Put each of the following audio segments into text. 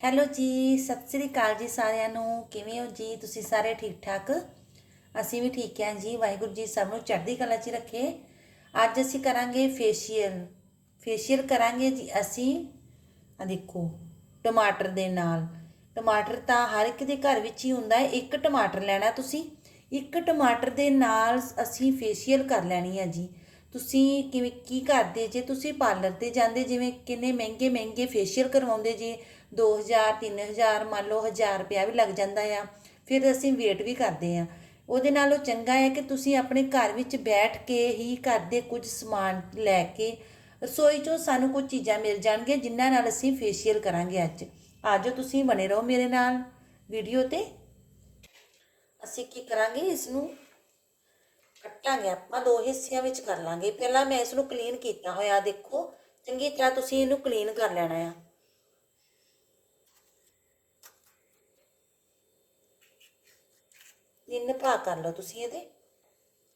Hello ਜੀ, ਸਤਿ ਸ੍ਰੀ ਅਕਾਲ ਜੀ ਸਾਰਿਆਂ ਨੂੰ। ਕਿਵੇਂ ਹੋ ਜੀ? ਤੁਸੀਂ ਸਾਰੇ ਠੀਕ ਠਾਕ? ਅਸੀਂ ਵੀ ਠੀਕ ਹਾਂ ਜੀ। ਵਾਹਿਗੁਰੂ ਜੀ ਸਭ ਨੂੰ ਚੜ੍ਹਦੀ ਕਲਾ 'ਚ ਰੱਖੇ। ਅੱਜ ਅਸੀਂ ਕਰਾਂਗੇ ਫੇਸ਼ੀਅਲ ਫੇਸ਼ੀਅਲ ਕਰਾਂਗੇ ਜੀ ਅਸੀਂ। ਆ ਦੇਖੋ, ਟਮਾਟਰ ਦੇ ਨਾਲ। ਟਮਾਟਰ ਤਾਂ ਹਰ ਇੱਕ ਦੇ ਘਰ ਵਿੱਚ ਹੀ ਹੁੰਦਾ ਹੈ। ਇੱਕ ਟਮਾਟਰ ਲੈਣਾ ਤੁਸੀਂ। ਇੱਕ ਟਮਾਟਰ ਦੇ ਨਾਲ ਅਸੀਂ ਫੇਸ਼ੀਅਲ ਕਰ ਲੈਣੀ ਹੈ ਜੀ। ਤੁਸੀਂ ਕਿਵੇਂ, ਕੀ ਕਰਦੇ ਜੇ? ਤੁਸੀਂ ਪਾਰਲਰ ਤੇ ਜਾਂਦੇ ਜਿਵੇਂ ਕਿੰਨੇ ਮਹਿੰਗੇ ਮਹਿੰਗੇ ਫੇਸ਼ੀਅਲ ਕਰਵਾਉਂਦੇ ਜੇ। 2000 3000 ਮੰਨ ਲਓ 1000 ਰੁਪਿਆ ਵੀ ਲੱਗ ਜਾਂਦਾ ਆ। ਫਿਰ ਅਸੀਂ ਵੇਟ ਵੀ ਕਰਦੇ ਆ। ਉਹਦੇ ਨਾਲੋਂ ਚੰਗਾ ਹੈ ਕਿ ਤੁਸੀਂ ਆਪਣੇ ਘਰ ਵਿੱਚ ਬੈਠ ਕੇ ਹੀ ਘਰ ਦੇ ਕੁਝ ਸਮਾਨ ਲੈ ਕੇ ਰਸੋਈ 'ਚੋਂ ਸਾਨੂੰ ਕੁਝ ਚੀਜ਼ਾਂ ਮਿਲ ਜਾਣਗੀਆਂ ਜਿਨ੍ਹਾਂ ਨਾਲ ਅਸੀਂ ਫੇਸ਼ੀਅਲ ਕਰਾਂਗੇ ਅੱਜ। ਆਜੋ ਤੁਸੀਂ ਬਣੇ ਰਹੋ ਮੇਰੇ ਨਾਲ ਵੀਡੀਓ ਤੇ। ਅਸੀਂ ਕੀ ਕਰਾਂਗੇ ਇਸ ਨੂੰ ਕੱਟਾਂਗੇ ਆਪਾਂ, ਦੋ ਹਿੱਸਿਆਂ ਵਿੱਚ ਕਰ ਲਾਂਗੇ। ਪਹਿਲਾਂ ਮੈਂ ਇਸ ਨੂੰ ਕਲੀਨ ਕੀਤਾ ਹੋਇਆ, ਦੇਖੋ। ਚੰਗੀ ਤਰ੍ਹਾਂ ਤੁਸੀਂ ਇਹਨੂੰ ਕਲੀਨ ਕਰ ਲੈਣਾ ਆ। ਤਿੰਨ ਭਾਗ ਕਰ ਲਓ ਤੁਸੀਂ ਇਹਦੇ।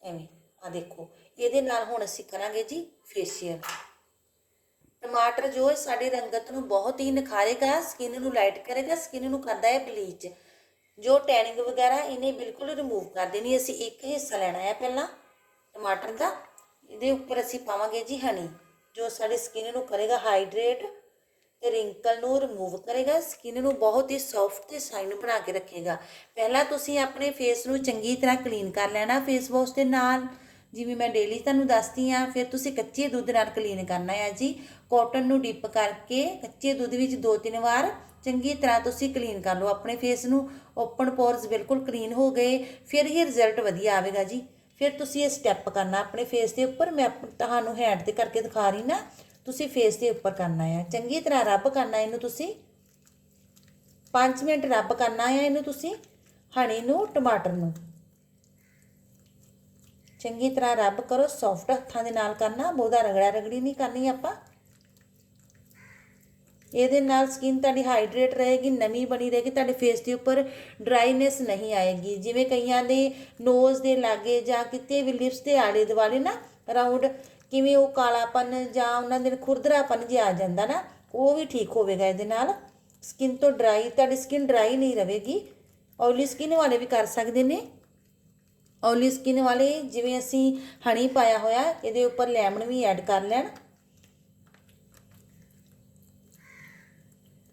ਐਵੇਂ ਆ ਦੇਖੋ, ਇਹਦੇ ਨਾਲ ਹੁਣ ਅਸੀਂ ਕਰਾਂਗੇ ਜੀ ਫੇਸ਼ੀਅਲ ਟਮਾਟਰ ਜੋ ਹੈ ਸਾਡੀ ਰੰਗਤ ਨੂੰ ਬਹੁਤ ਹੀ ਨਿਖਾਰੇਗਾ ਸਕਿਨ ਨੂੰ ਲਾਈਟ ਕਰੇਗਾ ਸਕਿਨ ਨੂੰ ਕਰਦਾ ਹੈ ਬਲੀਚ ਜੋ ਟੈਨਿੰਗ ਵਗੈਰਾ ਇਹਨੇ ਬਿਲਕੁਲ ਰਿਮੂਵ ਕਰ ਦੇਣੀ ਅਸੀਂ ਇੱਕ ਹਿੱਸਾ ਲੈਣਾ ਹੈ ਪਹਿਲਾਂ ਟਮਾਟਰ ਦਾ। ਇਹਦੇ ਉੱਪਰ ਅਸੀਂ ਪਾਵਾਂਗੇ ਜੀ ਹਨੀ ਜੋ ਸਾਡੀ ਸਕਿਨ ਨੂੰ ਕਰੇਗਾ ਹਾਈਡਰੇਟ ਤੇ ਰਿੰਕਲ ਨੂੰ ਰਿਮੂਵ ਕਰੇਗਾ ਸਕਿਨ ਨੂੰ ਬਹੁਤ ਹੀ ਸੌਫਟ ਤੇ ਸ਼ਾਈਨ ਬਣਾ ਕੇ ਰੱਖੇਗਾ। ਪਹਿਲਾਂ ਤੁਸੀਂ ਆਪਣੇ ਫੇਸ ਨੂੰ ਚੰਗੀ ਤਰ੍ਹਾਂ ਕਲੀਨ ਕਰ ਲੈਣਾ ਫੇਸ ਵਾਸ਼ ਦੇ ਨਾਲ। ਜਿਵੇਂ ਮੈਂ ਡੇਲੀ ਤੁਹਾਨੂੰ ਦੱਸਦੀ ਆ ਫਿਰ ਤੁਸੀਂ ਕੱਚੇ ਦੁੱਧ ਨਾਲ ਕਲੀਨ ਕਰਨਾ ਹੈ ਜੀ। ਕਾਟਨ ਨੂੰ ਡਿਪ ਕਰਕੇ ਕੱਚੇ ਦੁੱਧ ਵਿੱਚ ਦੋ ਤਿੰਨ ਵਾਰ ਚੰਗੀ ਤਰ੍ਹਾਂ ਤੁਸੀਂ ਕਲੀਨ ਕਰ ਲਓ ਆਪਣੇ ਫੇਸ ਨੂੰ। ਓਪਨ ਪੋਰਸ ਬਿਲਕੁਲ ਕਲੀਨ ਹੋ ਗਏ, ਫਿਰ ਹੀ ਰਿਜ਼ਲਟ ਵਧੀਆ ਆਵੇਗਾ ਜੀ। ਫਿਰ ਤੁਸੀਂ ਇਹ ਸਟੈਪ ਕਰਨਾ ਆਪਣੇ ਫੇਸ ਦੇ ਉੱਪਰ। ਮੈਂ ਤੁਹਾਨੂੰ ਹੈਂਡ ਤੇ ਕਰਕੇ ਦਿਖਾ ਰਹੀ ਨਾ ਤੁਸੀਂ ਫੇਸ ਦੇ ਉੱਪਰ ਕਰਨਾ ਆ। ਚੰਗੀ ਤਰ੍ਹਾਂ ਰੱਬ ਕਰਨਾ ਇਹਨੂੰ ਤੁਸੀਂ। 5 ਮਿੰਟ ਰੱਬ ਕਰਨਾ ਆ ਇਹਨੂੰ ਤੁਸੀਂ, ਹਣੀ ਨੂੰ, ਟਮਾਟਰ ਨੂੰ। ਚੰਗੀ ਤਰ੍ਹਾਂ ਰੱਬ ਕਰੋ ਸੌਫਟ ਹੱਥਾਂ ਦੇ ਨਾਲ ਕਰਨਾ, ਬਹੁਤਾ ਰਗੜਾ ਰਗੜੀ ਨਹੀਂ ਕਰਨੀ ਆਪਾਂ। ਇਹਦੇ ਨਾਲ ਸਕਿਨ ਤੁਹਾਡੀ ਹਾਈਡਰੇਟ ਰਹੇਗੀ ਨਮੀ ਬਣੀ ਰਹੇਗੀ, ਤੁਹਾਡੇ ਫੇਸ ਦੇ ਉੱਪਰ ਡਰਾਈਨੈਸ ਨਹੀਂ ਆਏਗੀ। ਜਿਵੇਂ ਕਈਆਂ ਦੇ ਨੋਜ਼ ਦੇ ਲਾਗੇ ਜਾਂ ਕਿਤੇ ਵੀ ਲਿਪਸ ਦੇ ਆਲੇ ਦੁਆਲੇ ਨਾ ਰਾਉਂਡ ਕਿਵੇਂ ਉਹ ਕਾਲਾਪਨ ਜਾਂ ਉਹਨਾਂ ਦੇ ਖੁਰਦਰਾਪਨ ਜਿਹਾ ਆ ਜਾਂਦਾ ਨਾ, ਉਹ ਵੀ ਠੀਕ ਹੋਵੇਗਾ ਇਹਦੇ ਨਾਲ। ਸਕਿਨ ਤੋਂ ਡਰਾਈ, ਤੁਹਾਡੀ ਸਕਿਨ ਡਰਾਈ ਨਹੀਂ ਰਹੇਗੀ। ਆਇਲੀ ਸਕਿਨ ਵਾਲੇ ਵੀ ਕਰ ਸਕਦੇ ਨੇ। ਆਇਲੀ ਸਕਿਨ ਵਾਲੇ, ਜਿਵੇਂ ਅਸੀਂ ਹਣੀ ਪਾਇਆ ਹੋਇਆ, ਇਹਦੇ ਉੱਪਰ ਲੈਮਨ ਵੀ ਐਡ ਕਰ ਲੈਣ।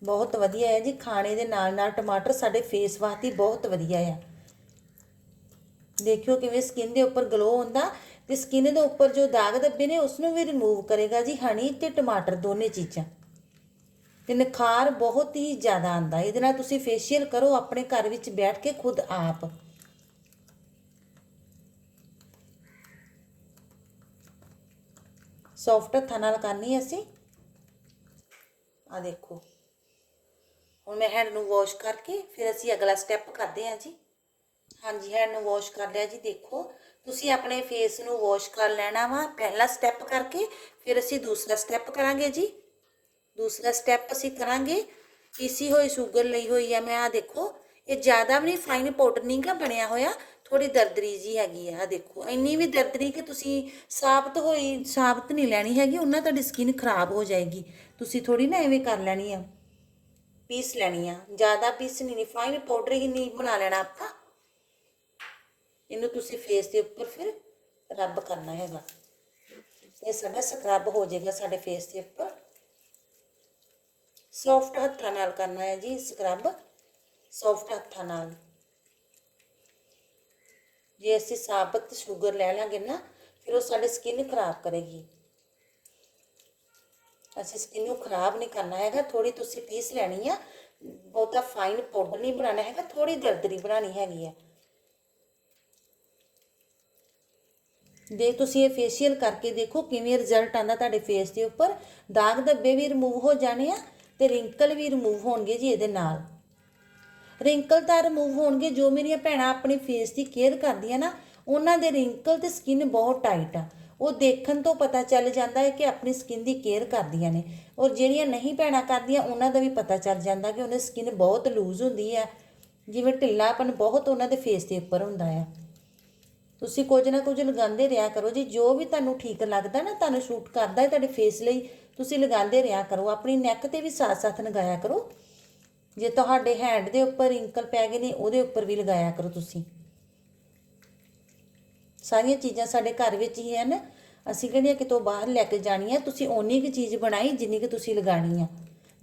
ਬਹੁਤ ਵਧੀਆ ਹੈ ਜੀ, ਖਾਣੇ ਦੇ ਨਾਲ ਨਾਲ ਟਮਾਟਰ ਸਾਡੇ ਫੇਸ ਵਾਸਤੇ ਬਹੁਤ ਵਧੀਆ ਆ। ਦੇਖਿਓ ਕਿਵੇਂ ਸਕਿਨ ਦੇ ਉੱਪਰ ਗਲੋ ਹੁੰਦਾ। ਤੇ ਸਕਿਨ ਦੇ ਉੱਪਰ ਜੋ ਦਾਗ ਦੱਬੇ ਨੇ ਉਸ ਨੂੰ ਵੀ ਰਿਮੂਵ ਕਰੇਗਾ ਜੀ ਹਣੀ ਤੇ ਟਮਾਟਰ ਦੋਨੇ ਚੀਜ਼ਾਂ। ਤੇ ਨਿਖਾਰ ਬਹੁਤ ਹੀ ਜ਼ਿਆਦਾ ਆਂਦਾ ਇਹਦੇ ਨਾਲ ਤੁਸੀਂ ਫੇਸ਼ੀਅਲ ਕਰੋ, ਆਪਣੇ ਘਰ ਵਿੱਚ ਬੈਠ ਕੇ ਖੁਦ ਆਪ। ਸੌਫਟ ਹੱਥਾਂ ਨਾਲ ਕਰਨੀ ਅਸੀਂ। ਆ ਦੇਖੋ। ਹੁਣ ਮੈਂ ਹੈਂਡ ਨੂੰ ਵਾਸ਼ ਕਰਕੇ ਫਿਰ ਅਸੀਂ ਅਗਲਾ ਸਟੈਪ ਕਰਦੇ ਹਾਂ ਜੀ। ਹਾਂਜੀ ਹੈਂਡ ਨੂੰ ਵਾਸ਼ ਕਰ ਲਿਆ ਜੀ, ਦੇਖੋ। ਤੁਸੀਂ ਆਪਣੇ ਫੇਸ ਨੂੰ ਵਾਸ਼ ਕਰ ਲੈਣਾ ਵਾ, ਪਹਿਲਾ ਸਟੈਪ ਕਰਕੇ, ਫਿਰ ਅਸੀਂ ਦੂਸਰਾ ਸਟੈਪ ਕਰਾਂਗੇ ਜੀ। ਦੂਸਰਾ ਸਟੈਪ ਅਸੀਂ ਕਰਾਂਗੇ, ਪੀਸੀ ਹੋਈ ਸ਼ੂਗਰ ਲਈ ਹੋਈ ਆ, ਮੈਂ ਆ ਦੇਖੋ, ਇਹ ਜ਼ਿਆਦਾ ਵੀ ਨਹੀਂ ਫਾਈਨ ਪਾਊਡਰ ਨਹੀਂ ਗਾ ਬਣਿਆ ਹੋਇਆ ਥੋੜੀ ਦਰਦਰੀ ਜੀ ਹੈਗੀ ਆ ਆਹ ਦੇਖੋ। ਇੰਨੀ ਵੀ ਦਰਦਰੀ ਕਿ ਤੁਸੀਂ ਸਾਬਤ ਹੋਈ, ਸਾਬਤ ਨਹੀਂ ਲੈਣੀ ਹੈਗੀ, ਉਹਨਾਂ ਤੁਹਾਡੀ ਸਕਿਨ ਖਰਾਬ ਹੋ ਜਾਏਗੀ। ਤੁਸੀਂ ਥੋੜੀ ਨਾ ਐਵੇਂ ਕਰ ਲੈਣੀ ਆ, ਪੀਸ ਲੈਣੀ ਆ, ਜ਼ਿਆਦਾ ਪੀਸ ਨਹੀਂ ਫਾਈਨ ਪਾਊਡਰ ਹੀ ਨਹੀਂ ਬਣਾ ਲੈਣਾ ਆਪਾਂ। ਇਹਨੂੰ ਤੁਸੀਂ ਫੇਸ ਦੇ ਉੱਪਰ ਫਿਰ ਰੱਬ ਕਰਨਾ ਹੈਗਾ। ਇਹ ਸਾਡਾ ਸਕਰਬ ਹੋ ਜਾਏਗਾ ਸਾਡੇ ਫੇਸ ਦੇ ਉੱਪਰ। ਸੌਫਟ ਹੱਥਾਂ ਨਾਲ ਕਰਨਾ ਹੈ ਜੀ ਸਕਰਬ ਸੌਫਟ ਹੱਥਾਂ ਨਾਲ। ਜੇ ਅਸੀਂ ਸਾਬਤ ਸ਼ੂਗਰ ਲੈ ਲਾਂਗੇ ਨਾ, ਫਿਰ ਉਹ ਸਾਡੇ ਸਕਿਨ ਖਰਾਬ ਕਰੇਗੀ। ਅਸੀਂ ਸਕਿਨ ਨੂੰ ਖਰਾਬ ਨਹੀਂ ਕਰਨਾ ਹੈਗਾ ਥੋੜੀ ਤੁਸੀਂ ਪੀਸ ਲੈਣੀ ਆ, ਬਹੁਤਾ ਫਾਈਨ ਪਾਊਡਰ ਨਹੀਂ ਬਣਾਉਣਾ ਹੈਗਾ ਥੋੜੀ ਦਰਦਰੀ ਬਣਾਉਣੀ ਹੈਗੀ ਆ। ਦੇ ਤੁਸੀਂ ਇਹ ਫੇਸ਼ੀਅਲ ਕਰਕੇ ਦੇਖੋ ਕਿਵੇਂ ਰਿਜ਼ਲਟ ਆਂਦਾ ਤੁਹਾਡੇ ਫੇਸ ਦੇ ਉੱਪਰ, ਦਾਗ ਧੱਬੇ ਵੀ ਰਿਮੂਵ ਹੋ ਜਾਣੇ ਆ ਤੇ ਰਿੰਕਲ ਵੀ ਰਿਮੂਵ ਹੋਣਗੇ ਜੀ ਇਹਦੇ ਨਾਲ। ਰਿੰਕਲ ਤਾਂ ਰਿਮੂਵ ਹੋਣਗੇ, ਜੋ ਮੇਰੀਆਂ ਭੈਣਾਂ ਆਪਣੇ ਫੇਸ ਦੀ ਕੇਅਰ ਕਰਦੀਆਂ ਨਾ, ਉਹਨਾਂ ਦੇ ਰਿੰਕਲ ਤੇ ਸਕਿਨ ਬਹੁਤ ਟਾਈਟ ਆ। ਉਹ ਦੇਖਣ ਤੋਂ ਪਤਾ ਚੱਲ ਜਾਂਦਾ ਹੈ ਕਿ ਆਪਣੀ ਸਕਿਨ ਦੀ ਕੇਅਰ ਕਰਦੀਆਂ ਨੇ। ਔਰ ਜਿਹੜੀਆਂ ਨਹੀਂ ਭੈਣਾਂ ਕਰਦੀਆਂ, ਉਹਨਾਂ ਦਾ ਵੀ ਪਤਾ ਚੱਲ ਜਾਂਦਾ ਕਿ ਉਹਨਾਂ ਦੀ ਸਕਿਨ ਬਹੁਤ ਲੂਜ਼ ਹੁੰਦੀ ਹੈ ਜਿਵੇਂ ਢਿੱਲਾਪਨ ਬਹੁਤ ਉਹਨਾਂ ਦੇ ਫੇਸ ਦੇ ਉੱਪਰ ਹੁੰਦਾ ਆ। ਤੁਸੀਂ ਕੁਝ ਨਾ ਕੁਝ ਲਗਾਉਂਦੇ ਰਿਹਾ ਕਰੋ। ਜੀ ਜੋ ਵੀ ਤੁਹਾਨੂੰ ਠੀਕ ਲੱਗਦਾ ਨਾ, ਤੁਹਾਨੂੰ ਸ਼ੂਟ ਕਰਦਾ ਹੈ ਤੁਹਾਡੇ ਫੇਸ ਲਈ, ਤੁਸੀਂ ਲਗਾਉਂਦੇ ਰਿਹਾ ਕਰੋ। ਆਪਣੀ ਨੈਕ ਤੇ ਵੀ ਸਾਥ ਸਾਥ ਲਗਾਇਆ ਕਰੋ। ਜੇ ਤੁਹਾਡੇ ਹੈਂਡ ਦੇ ਉੱਪਰ ਰਿੰਕਲ ਪੈ ਗਏ ਨੇ, ਉਹਦੇ ਉੱਪਰ ਵੀ ਲਗਾਇਆ ਕਰੋ ਤੁਸੀਂ। ਸਾਰੀਆਂ ਚੀਜ਼ਾਂ ਸਾਡੇ ਘਰ ਵਿੱਚ ਹੀ ਹਨ। ਅਸੀਂ ਕਿਹੜੀਆਂ ਕਿਤੋਂ ਬਾਹਰ ਲੈ ਕੇ ਜਾਣੀਆਂ? ਤੁਸੀਂ ਓਨੀ ਕੁ ਚੀਜ਼ ਬਣਾਈ ਜਿੰਨੀ ਕੁ ਤੁਸੀਂ ਲਗਾਣੀ ਆ।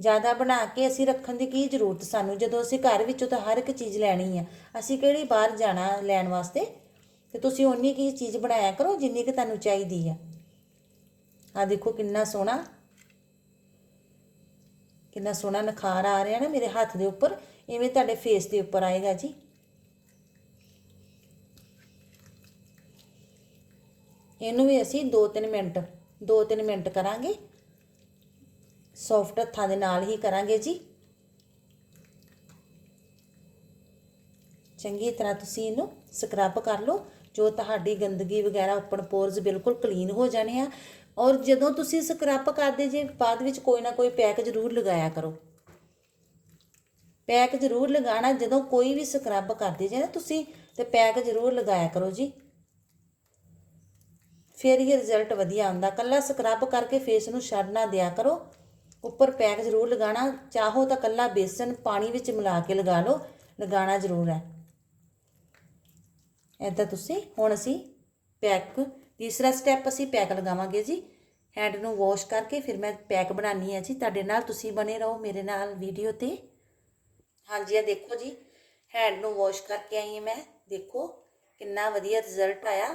ਜ਼ਿਆਦਾ ਬਣਾ ਕੇ ਅਸੀਂ ਰੱਖਣ ਦੀ ਕੀ ਜ਼ਰੂਰਤ ਸਾਨੂੰ? ਜਦੋਂ ਅਸੀਂ ਘਰ ਵਿੱਚੋਂ ਤਾਂ ਹਰ ਇੱਕ ਚੀਜ਼ ਲੈਣੀ ਆ। ਅਸੀਂ ਕਿਹੜੀ ਬਾਹਰ ਜਾਣਾ ਲੈਣ ਵਾਸਤੇ? ਤੇ ਤੁਸੀਂ ਓਨੀ ਕੁ ਚੀਜ਼ ਬਣਾਇਆ ਕਰੋ ਜਿੰਨੀ ਕੁ ਤੁਹਾਨੂੰ ਚਾਹੀਦੀ ਆ। ਆ ਦੇਖੋ ਕਿੰਨਾ ਸੋਹਣਾ ਕਿੰਨਾ ਸੋਹਣਾ ਨਖਾਰ ਆ ਰਿਹਾ ਨਾ ਮੇਰੇ ਹੱਥ ਦੇ ਉੱਪਰ, ਇਵੇਂ ਤੁਹਾਡੇ ਫੇਸ ਦੇ ਉੱਪਰ ਆਏਗਾ ਜੀ। ਇਹਨੂੰ ਵੀ ਅਸੀਂ 2-3 ਮਿੰਟ 2-3 ਮਿੰਟ ਕਰਾਂਗੇ। ਸੌਫਟ ਹੱਥਾਂ ਦੇ ਨਾਲ ਹੀ ਕਰਾਂਗੇ ਜੀ। ਚੰਗੀ ਤਰ੍ਹਾਂ ਤੁਸੀਂ ਇਹਨੂੰ ਸਕਰਬ ਕਰ ਲਓ। ਜੋ ਤੁਹਾਡੀ ਗੰਦਗੀ ਵਗੈਰਾ ਓਪਨ ਪੋਰਸ ਬਿਲਕੁਲ ਕਲੀਨ ਹੋ ਜਾਣੇ ਆ। ਔਰ ਜਦੋਂ ਤੁਸੀਂ ਸਕਰੱਬ ਕਰਦੇ ਜੇ, ਬਾਅਦ ਵਿੱਚ ਕੋਈ ਨਾ ਕੋਈ ਪੈਕ ਜ਼ਰੂਰ ਲਗਾਇਆ ਕਰੋ। ਪੈਕ ਜ਼ਰੂਰ ਲਗਾਉਣਾ, ਜਦੋਂ ਕੋਈ ਵੀ ਸਕਰੱਬ ਕਰਦੇ ਜੇ ਨਾ ਤੁਸੀਂ, ਤੇ ਪੈਕ ਜ਼ਰੂਰ ਲਗਾਇਆ ਕਰੋ ਜੀ। ਫਿਰ ਹੀ ਰਿਜ਼ਲਟ ਵਧੀਆ ਆਉਂਦਾ। ਕੱਲਾ ਸਕਰੱਬ ਕਰਕੇ ਫੇਸ ਨੂੰ ਛੱਡ ਨਾ ਦਿਆ ਕਰੋ। ਉੱਪਰ ਪੈਕ ਜ਼ਰੂਰ ਲਗਾਉਣਾ। ਚਾਹੋ ਤਾਂ ਕੱਲਾ ਬੇਸਨ ਪਾਣੀ ਵਿੱਚ ਮਿਲਾ ਕੇ ਲਗਾ ਲਓ। ਲਗਾਉਣਾ ਜ਼ਰੂਰ ਹੈ। ਐਦਾਂ ਤੁਸੀਂ ਹੁਣ ਅਸੀਂ ਪੈਕ, ਤੀਸਰਾ ਸਟੈਪ ਅਸੀਂ ਪੈਕ ਲਗਾਵਾਂਗੇ ਜੀ। ਹੈਂਡ ਨੂੰ ਵਾਸ਼ ਕਰਕੇ ਫਿਰ ਮੈਂ ਪੈਕ ਬਣਾਉਣੀ ਹੈ ਜੀ। ਤੁਹਾਡੇ ਨਾਲ ਤੁਸੀਂ ਬਣੇ ਰਹੋ, ਮੇਰੇ ਨਾਲ ਵੀਡੀਓ ਤੇ। ਹਾਂਜੀ ਆ ਦੇਖੋ ਜੀ। ਹੈਂਡ ਨੂੰ ਵਾਸ਼ ਕਰਕੇ ਆਈ ਮੈਂ। ਦੇਖੋ ਕਿੰਨਾ ਵਧੀਆ ਰਿਜ਼ਲਟ ਆਇਆ।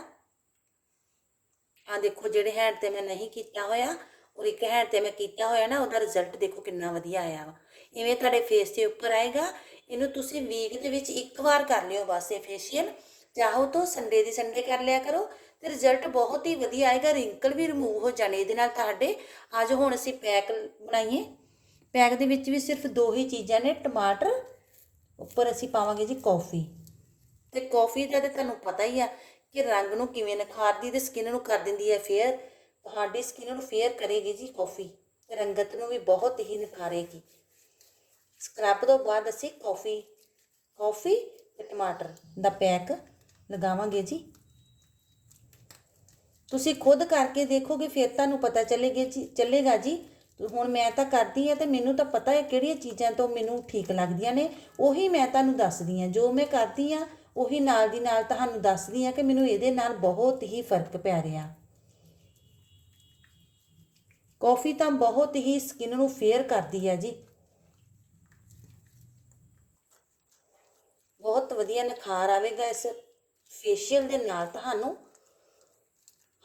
ਆ ਦੇਖੋ ਜਿਹੜੇ ਹੈਂਡ ਤੇ ਮੈਂ ਨਹੀਂ ਕੀਤਾ ਹੋਇਆ ਔਰ ਇੱਕ ਹੈਂਡ ਤੇ ਮੈਂ ਕੀਤਾ ਹੋਇਆ ਨਾ, ਉਹਦਾ ਰਿਜ਼ਲਟ ਦੇਖੋ ਕਿੰਨਾ ਵਧੀਆ ਆਇਆ ਵਾ। ਇਵੇਂ ਤੁਹਾਡੇ ਫੇਸ ਦੇ ਉੱਪਰ ਆਏਗਾ। ਇਹਨੂੰ ਤੁਸੀਂ ਵੀਕ ਦੇ ਵਿੱਚ ਇੱਕ ਵਾਰ ਕਰ ਲਿਓ ਬਸ ਇਹ ਫੇਸ਼ੀਅਲ ਚਾਹੋ ਤਾਂ ਸੰਡੇ ਦੀ ਸੰਡੇ ਕਰ ਲਿਆ ਕਰੋ ਤੇ ਰਿਜ਼ਲਟ ਬਹੁਤ ਹੀ ਵਧੀਆ ਆਏਗਾ ਰਿੰਕਲ ਵੀ ਰਿਮੂਵ ਹੋ ਜਾਣੇ ਇਹਦੇ ਨਾਲ ਤੁਹਾਡੇ। ਅੱਜ ਹੁਣ ਅਸੀਂ ਪੈਕ ਬਣਾਈਏ ਪੈਕ ਦੇ ਵਿੱਚ ਵੀ ਸਿਰਫ ਦੋ ਹੀ ਚੀਜ਼ਾਂ ਨੇ, ਟਮਾਟਰ, ਉੱਪਰ ਅਸੀਂ ਪਾਵਾਂਗੇ ਜੀ ਕੌਫੀ ਤੇ ਕੌਫੀ ਦਾ ਤਾਂ ਤੁਹਾਨੂੰ ਪਤਾ ਹੀ ਆ ਕਿ ਰੰਗ ਨੂੰ ਕਿਵੇਂ ਨਿਖਾਰਦੀ ਤੇ ਸਕਿਨ ਨੂੰ ਕਰ ਦਿੰਦੀ ਹੈ ਫੇਅਰ ਤੁਹਾਡੀ ਸਕਿਨ ਨੂੰ ਫੇਅਰ ਕਰੇਗੀ ਜੀ ਕੌਫੀ ਤੇ ਰੰਗਤ ਨੂੰ ਵੀ ਬਹੁਤ ਹੀ ਨਿਖਾਰੇਗੀ। ਸਕਰਬ ਤੋਂ ਬਾਅਦ ਅਸੀਂ ਕੌਫੀ ਕੌਫੀ ਤੇ ਟਮਾਟਰ ਦਾ ਪੈਕ ਲਗਾਵਾਂਗੇ ਜੀ। ਤੁਸੀਂ ਖੁਦ ਕਰਕੇ ਦੇਖੋਗੇ, ਫਿਰ ਤੁਹਾਨੂੰ ਪਤਾ ਚੱਲੇਗਾ ਜੀ ਚੱਲੇਗਾ ਜੀ। ਹੁਣ ਮੈਂ ਤਾਂ ਕਰਦੀ ਆ ਤੇ ਮੈਨੂੰ ਤਾਂ ਪਤਾ ਹੈ ਕਿਹੜੀਆਂ ਚੀਜ਼ਾਂ ਤੋਂ ਮੈਨੂੰ ਠੀਕ ਲੱਗਦੀਆਂ ਨੇ। ਉਹੀ ਮੈਂ ਤੁਹਾਨੂੰ ਦੱਸਦੀ ਆ ਜੋ ਮੈਂ ਕਰਦੀ ਆ ਉਹੀ ਨਾਲ ਦੀ ਨਾਲ ਤੁਹਾਨੂੰ ਦੱਸਦੀ ਆ ਕਿ ਮੈਨੂੰ ਇਹਦੇ ਨਾਲ ਬਹੁਤ ਹੀ ਫ਼ਰਕ ਪੈ ਰਿਹਾ। ਕਾਫੀ ਤਾਂ ਬਹੁਤ ਹੀ ਸਕਿਨ ਨੂੰ ਫੇਅਰ ਕਰਦੀ ਹੈ ਜੀ। ਬਹੁਤ ਵਧੀਆ ਨਿਖਾਰ ਆਵੇਗਾ ਇਸ ਫੇਸ਼ੀਅਲ ਦੇ ਨਾਲ ਤੁਹਾਨੂੰ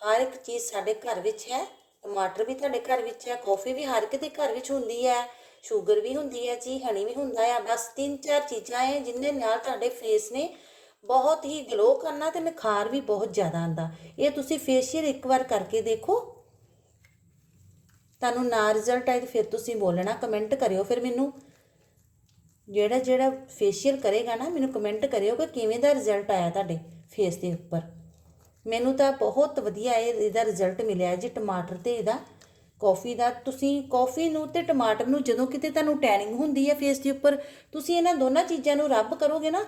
ਹਰ ਇੱਕ ਚੀਜ਼ ਸਾਡੇ ਘਰ ਵਿੱਚ ਹੈ, ਟਮਾਟਰ ਵੀ ਤੁਹਾਡੇ ਘਰ ਵਿੱਚ ਹੈ ਕਾਫੀ ਵੀ ਹਰ ਇੱਕ ਦੇ ਘਰ ਵਿੱਚ ਹੁੰਦੀ ਹੈ ਸ਼ੂਗਰ ਵੀ ਹੁੰਦੀ ਹੈ ਜੀ ਹਣੀ ਵੀ ਹੁੰਦਾ ਹੈ, ਬਸ ਤਿੰਨ ਚਾਰ ਚੀਜ਼ਾਂ ਹੈ ਜਿਨ੍ਹਾਂ ਨਾਲ ਤੁਹਾਡੇ ਫੇਸ ਨੇ ਬਹੁਤ ਹੀ ਗਲੋ ਕਰਨਾ ਤੇ ਨਿਖਾਰ ਵੀ ਬਹੁਤ ਜ਼ਿਆਦਾ ਆਂਦਾ ਇਹ ਤੁਸੀਂ ਫੇਸ਼ੀਅਲ ਇੱਕ ਵਾਰ ਕਰਕੇ ਦੇਖੋ। ਤੁਹਾਨੂੰ ਨਾ ਰਿਜ਼ਲਟ ਆਏ ਤਾਂ ਫਿਰ ਤੁਸੀਂ ਬੋਲਣਾ ਕਮੈਂਟ ਕਰਿਓ, ਫਿਰ ਮੈਨੂੰ ਜਿਹੜਾ ਜਿਹੜਾ ਫੇਸ਼ੀਅਲ ਕਰੇਗਾ ਨਾ, ਮੈਨੂੰ ਕਮੈਂਟ ਕਰਿਓ ਕਿ ਕਿਵੇਂ ਦਾ ਰਿਜ਼ਲਟ ਆਇਆ ਤੁਹਾਡੇ ਫੇਸ ਦੇ ਉੱਪਰ। ਮੈਨੂੰ ਤਾਂ ਬਹੁਤ ਵਧੀਆ ਇਹ, ਇਹਦਾ ਰਿਜ਼ਲਟ ਮਿਲਿਆ ਜੀ, ਟਮਾਟਰ ਤੇ ਇਹਦਾ ਕਾਫੀ ਦਾ। ਤੁਸੀਂ ਕਾਫੀ ਨੂੰ ਤੇ ਟਮਾਟਰ ਨੂੰ ਜਦੋਂ ਕਿਤੇ ਤੁਹਾਨੂੰ ਟੈਨਿੰਗ ਹੁੰਦੀ ਹੈ ਫੇਸ ਦੇ ਉੱਪਰ, ਤੁਸੀਂ ਇਹਨਾਂ ਦੋਨਾਂ ਚੀਜ਼ਾਂ ਨੂੰ ਰੱਬ ਕਰੋਗੇ ਨਾ,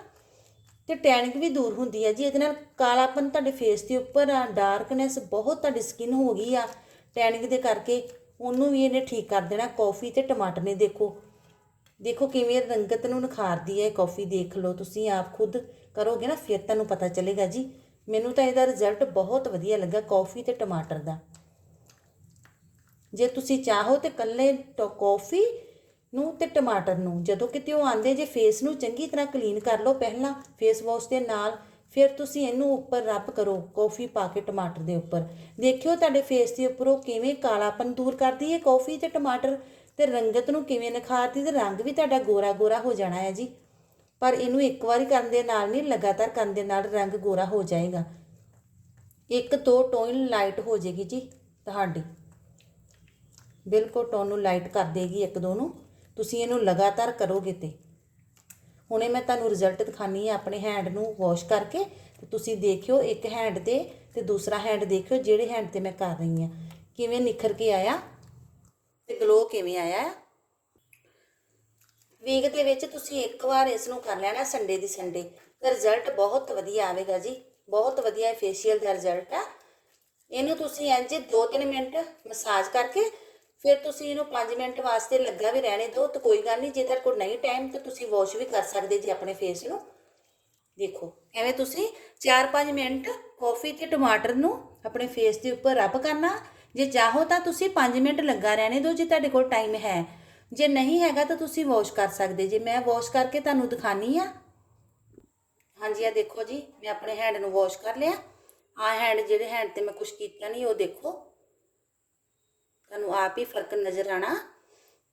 ਤੇ ਟੈਨਿੰਗ ਵੀ ਦੂਰ ਹੁੰਦੀ ਹੈ ਜੀ। ਇਹਦੇ ਨਾਲ ਕਾਲਾਪਨ ਤੁਹਾਡੇ ਫੇਸ ਦੇ ਉੱਪਰ ਆ ਡਾਰਕਨੈਸ ਬਹੁਤ ਤੁਹਾਡੀ ਸਕਿਨ ਹੋ ਗਈ ਆ। ਟੈਨਿੰਗ ਦੇ ਕਰਕੇ ਉਹਨੂੰ ਵੀ ਇਹਨੇ ਠੀਕ ਕਰ ਦੇਣਾ। ਕਾਫੀ ਤੇ ਟਮਾਟਰ ਨੇ ਦੇਖੋ ਦੇਖੋ ਕਿਵੇਂ ਰੰਗਤ ਨੂੰ ਨਿਖਾਰਦੀ ਹੈ ਕਾਫੀ ਦੇਖ ਲਓ, ਤੁਸੀਂ ਆਪ ਖੁਦ ਕਰੋਗੇ ਨਾ, ਫਿਰ ਤੁਹਾਨੂੰ ਪਤਾ ਚੱਲੇਗਾ ਜੀ। ਮੈਨੂੰ ਤਾਂ ਇਹਦਾ ਰਿਜ਼ਲਟ ਬਹੁਤ ਵਧੀਆ ਲੱਗਾ ਕਾਫੀ ਤੇ ਟਮਾਟਰ ਦਾ। ਜੇ ਤੁਸੀਂ ਚਾਹੋ ਤੇ ਕੱਲੇ ਕਾਫੀ ਨੂੰ ਤੇ ਟਮਾਟਰ ਨੂੰ, ਜਦੋਂ ਕਿਤੇ ਉਹ ਆਂਦੇ ਜੇ ਫੇਸ ਨੂੰ ਚੰਗੀ ਤਰ੍ਹਾਂ ਕਲੀਨ ਕਰ ਲਓ ਪਹਿਲਾਂ ਫੇਸ ਵਾਸ਼ ਦੇ ਨਾਲ, ਫਿਰ ਤੁਸੀਂ ਇਹਨੂੰ ਉੱਪਰ ਰੱਬ ਕਰੋ ਕਾਫੀ ਪਾ ਕੇ ਟਮਾਟਰ ਦੇ ਉੱਪਰ। ਦੇਖਿਓ ਤੁਹਾਡੇ ਫੇਸ ਦੇ ਉੱਪਰ ਉਹ ਕਿਵੇਂ ਕਾਲਾਪਨ ਦੂਰ ਕਰਦੀ ਹੈ ਕਾਫੀ ਤੇ ਟਮਾਟਰ। ਤੇ ਰੰਗਤ ਨੂੰ ਕਿਵੇਂ ਨਿਖਾਰਦੀ ਤੇ ਰੰਗ ਵੀ ਤੁਹਾਡਾ ਗੋਰਾ ਗੋਰਾ ਹੋ ਜਾਣਾ ਹੈ ਜੀ। ਪਰ ਇਹਨੂੰ ਇੱਕ ਵਾਰੀ ਕਰਨ ਦੇ ਨਾਲ ਨਹੀਂ, ਲਗਾਤਾਰ ਕਰਨ ਦੇ ਨਾਲ ਰੰਗ ਗੋਰਾ ਹੋ ਜਾਏਗਾ। ਇੱਕ ਤੋਂ ਟੋਨ ਲਾਈਟ ਹੋ ਜਾਏਗੀ ਜੀ ਤੁਹਾਡੀ। ਬਿਲਕੁਲ ਟੋਨ ਨੂੰ ਲਾਈਟ ਕਰ ਦੇਗੀ ਇੱਕ ਦੋ ਨੂੰ। ਤੁਸੀਂ ਇਹਨੂੰ ਲਗਾਤਾਰ ਕਰੋਗੇ ਤੇ। ਹੁਣੇ ਮੈਂ ਤੁਹਾਨੂੰ ਰਿਜ਼ਲਟ ਦਿਖਾਨੀ ਹੈ ਆਪਣੇ ਹੈਂਡ ਨੂੰ ਵਾਸ਼ ਕਰਕੇ। ਤੇ ਤੁਸੀਂ ਦੇਖਿਓ ਇੱਕ ਹੈਂਡ ਤੇ ਤੇ ਦੂਸਰਾ ਹੈਂਡ ਦੇਖਿਓ, ਜਿਹੜੇ ਹੈਂਡ ਤੇ ਮੈਂ ਕਰ ਰਹੀ ਹਾਂ। ਕਿਵੇਂ ਨਿਖਰ ਕੇ ਆਇਆ। ਤੇ ਗਲੋ ਕਿਵੇਂ ਆਇਆ? ਵੀਕ ਦੇ ਵਿੱਚ ਤੁਸੀਂ ਇੱਕ ਵਾਰ ਇਸ ਨੂੰ ਕਰ ਲੈਣਾ ਸੰਡੇ ਦੀ ਸੰਡੇ ਤੇ ਰਿਜ਼ਲਟ ਬਹੁਤ ਵਧੀਆ ਆਵੇਗਾ ਜੀ। ਬਹੁਤ ਵਧੀਆ ਫੇਸ਼ੀਅਲ ਦਾ ਰਿਜ਼ਲਟ ਆ। ਇਹਨੂੰ ਤੁਸੀਂ ਇੰਜ 2-3 ਮਿੰਟ ਮਸਾਜ ਕਰਕੇ ਫਿਰ ਤੁਸੀਂ ਇਹਨੂੰ 5 ਮਿੰਟ ਵਾਸਤੇ ਲੱਗਾ ਵੀ ਰਹਿਣੇ ਦਿਓ ਤਾਂ ਕੋਈ ਗੱਲ ਨਹੀਂ, ਜੇ ਤੁਹਾਡੇ ਕੋਲ ਨਹੀਂ ਟਾਈਮ ਤਾਂ ਤੁਸੀਂ ਵਾਸ਼ ਵੀ ਕਰ ਸਕਦੇ ਜੀ ਆਪਣੇ ਫੇਸ ਨੂੰ। ਦੇਖੋ, ਐਵੇਂ ਤੁਸੀਂ 4-5 ਮਿੰਟ ਕਾਫੀ ਤੇ ਟਮਾਟਰ ਨੂੰ ਆਪਣੇ ਫੇਸ ਦੇ ਉੱਪਰ ਰੱਬ ਕਰਨਾ। ਜੇ ਚਾਹੋ ਤਾਂ ਤੁਸੀਂ 5 ਮਿੰਟ ਲੱਗਾ ਰਹਿਣੇ ਦਿਓ ਜੇ ਤੁਹਾਡੇ ਕੋਲ ਟਾਈਮ ਹੈ। ਜੇ ਨਹੀਂ ਹੈਗਾ ਤਾਂ ਤੁਸੀਂ ਵਾਸ਼ ਕਰ ਸਕਦੇ। ਜੇ ਮੈਂ ਵਾਸ਼ ਕਰਕੇ ਤੁਹਾਨੂੰ ਦਿਖਾਨੀ ਆ। ਹਾਂਜੀ ਆ ਦੇਖੋ ਜੀ, ਮੈਂ ਆਪਣੇ ਹੈਂਡ ਨੂੰ ਵਾਸ਼ ਕਰ ਲਿਆ। ਆ ਹੈਂਡ ਜਿਹੜੇ ਹੈਂਡ ਤੇ ਮੈਂ ਕੁਝ ਕੀਤਾ ਨਹੀਂ, ਉਹ ਦੇਖੋ। ਤੁਹਾਨੂੰ ਆਪ ਹੀ ਫ਼ਰਕ ਨਜ਼ਰ ਆਣਾ।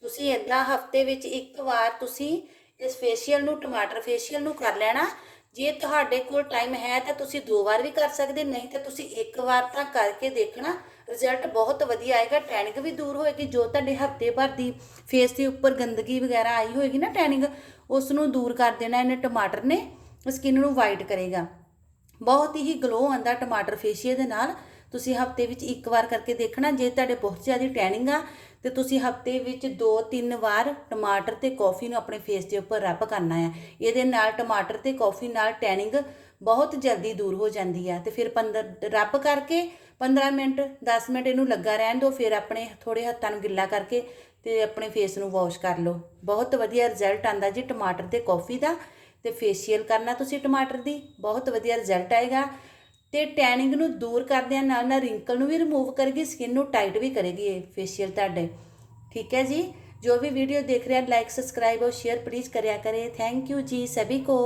ਤੁਸੀਂ ਇਦਾਂ ਹਫ਼ਤੇ ਵਿੱਚ ਇੱਕ ਵਾਰ ਤੁਸੀਂ ਇਸ ਫੇਸ਼ੀਅਲ ਨੂੰ ਟਮਾਟਰ ਫੇਸ਼ੀਅਲ ਨੂੰ ਕਰ ਲੈਣਾ। ਜੇ ਤੁਹਾਡੇ ਕੋਲ ਟਾਈਮ ਹੈ ਤਾਂ ਤੁਸੀਂ ਦੋ ਵਾਰ ਵੀ ਕਰ ਸਕਦੇ, ਨਹੀਂ ਤਾਂ ਤੁਸੀਂ ਇੱਕ ਵਾਰ ਤਾਂ ਕਰਕੇ ਦੇਖਣਾ। ਰਿਜ਼ਲਟ ਬਹੁਤ ਵਧੀਆ ਆਏਗਾ। ਟੈਨਿੰਗ ਵੀ ਦੂਰ ਹੋਏਗੀ, ਜੋ ਤੁਹਾਡੇ ਹਫ਼ਤੇ ਭਰ ਦੀ ਫੇਸ ਦੇ ਉੱਪਰ ਗੰਦਗੀ ਵਗੈਰਾ ਆਈ ਹੋਏਗੀ ਨਾ ਟੈਨਿੰਗ ਉਸ ਨੂੰ ਦੂਰ ਕਰ ਦੇਣਾ, ਇਹਨੇ ਟਮਾਟਰ ਨੇ ਸਕਿਨ ਨੂੰ ਵਾਈਟ ਕਰੇਗਾ। ਬਹੁਤ ਹੀ ਗਲੋ ਆਂਦਾ ਟਮਾਟਰ ਫੇਸ਼ੀਅਲ ਦੇ ਨਾਲ। ਤੁਸੀਂ ਹਫ਼ਤੇ ਵਿੱਚ ਇੱਕ ਵਾਰ ਕਰਕੇ ਦੇਖਣਾ, ਜੇ ਤੁਹਾਡੇ ਬਹੁਤ ਜ਼ਿਆਦਾ ਟੈਨਿੰਗ ਆ, ਤੇ ਤੁਸੀਂ ਹਫ਼ਤੇ ਵਿੱਚ 2-3 ਵਾਰ ਟਮਾਟਰ ਤੇ ਕੌਫੀ ਨੂੰ ਆਪਣੇ ਫੇਸ ਦੇ ਉੱਪਰ ਰੱਬ ਕਰਨਾ ਹੈ ਇਹਦੇ ਨਾਲ ਟਮਾਟਰ ਤੇ ਕੌਫੀ ਨਾਲ ਟੈਨਿੰਗ ਬਹੁਤ ਜਲਦੀ ਦੂਰ ਹੋ ਜਾਂਦੀ ਆ ਤੇ ਫਿਰ 15 ਰਬ ਕਰਕੇ 15 ਮਿੰਟ 10 ਮਿੰਟ ਇਹਨੂੰ ਲੱਗਾ ਰਹਿਣ ਦਿਓ ਫਿਰ ਆਪਣੇ ਥੋੜੇ ਹੱਥਾਂ ਨੂੰ ਗਿੱਲਾ ਕਰਕੇ ਤੇ ਆਪਣੇ ਫੇਸ ਨੂੰ ਵਾਸ਼ ਕਰ ਲਓ ਬਹੁਤ ਵਧੀਆ ਰਿਜ਼ਲਟ ਆਂਦਾ ਜੀ ਟਮਾਟਰ ਤੇ ਕੌਫੀ ਦਾ ਤੇ ਫੇਸ਼ੀਅਲ ਕਰਨਾ ਤੁਸੀਂ ਟਮਾਟਰ ਦੀ ਬਹੁਤ ਵਧੀਆ ਰਿਜ਼ਲਟ ਆਏਗਾ ਤੇ ਟੈਨਿੰਗ ਨੂੰ ਦੂਰ ਕਰਦਿਆਂ ਨਾਲ ਨਾਲ ਰਿੰਕਲ ਨੂੰ ਵੀ ਰਿਮੂਵ ਕਰੇਗੀ ਸਕਿਨ ਨੂੰ ਟਾਈਟ ਵੀ ਕਰੇਗੀ ਇਹ ਫੇਸ਼ੀਅਲ ਤੁਹਾਡੇ ਠੀਕ ਹੈ ਜੀ ਜੋ ਵੀ ਵੀਡੀਓ ਦੇਖ ਰਹੇ ਹਨ ਲਾਈਕ ਸਬਸਕ੍ਰਾਈਬ और शेयर प्लीज करिया करें थैंक यू जी सभी को